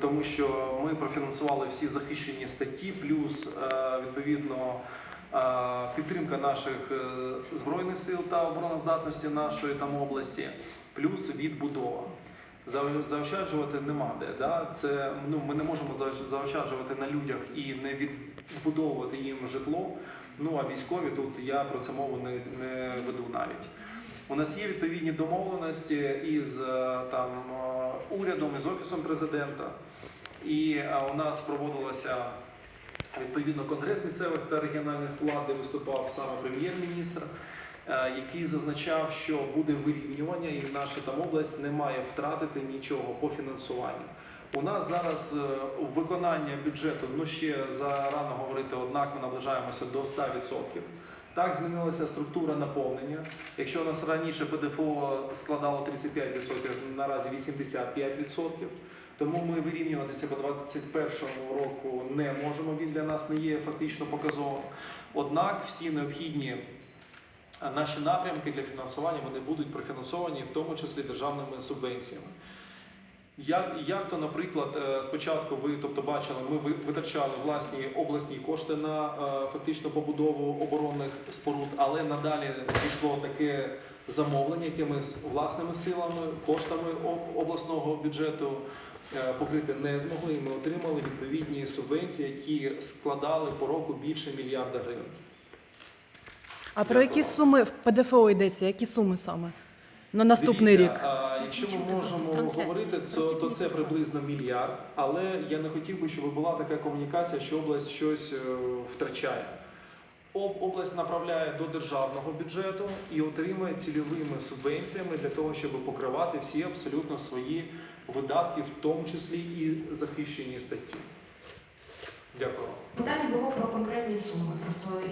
тому що ми профінансували всі захищені статті, плюс е, відповідно е, підтримка наших е, збройних сил та обороноздатності нашої там області, плюс відбудова. Заощаджувати нема де. Да? Це, ну, ми не можемо заощаджувати на людях і не відбудовувати їм житло. Ну а військові тут я про це мову не, не веду навіть. У нас є відповідні домовленості із там урядом, із офісом президента. І е, у нас проводилося відповідно конгрес місцевих та регіональних влад, де виступав саме прем'єр-міністр, е, який зазначав, що буде вирівнювання, і наша там область не має втратити нічого по фінансуванню. У нас зараз е, виконання бюджету, ну ще зарано говорити, однак ми наближаємося до 100%. Так змінилася структура наповнення. Якщо у нас раніше ПДФО складало 35%, наразі 85%. Тому ми вирівнюватися по 2021 року не можемо. Він для нас не є фактично показовим. Однак всі необхідні наші напрямки для фінансування вони будуть профінансовані, в тому числі державними субвенціями. Як, як то, наприклад, е, спочатку ви тобто бачили, ми витрачали власні обласні кошти на е, фактично побудову оборонних споруд, але надалі пішло таке замовлення, яке ми з власними силами, коштами обласного бюджету е, покрити не змогли. І ми отримали відповідні субвенції, які складали по року більше мільярда гривень. А про які суми в ПДФО йдеться? Які суми саме? На наступний Дивіться, рік? Якщо ми можемо говорити, то, то це приблизно мільярд. Але я не хотів би, щоб була така комунікація, що область щось е, втрачає. Область направляє до державного бюджету і отримує цільовими субвенціями для того, щоб покривати всі абсолютно свої видатки, в тому числі і захищені статті. Дякую. Питання було про конкретні суми. Просто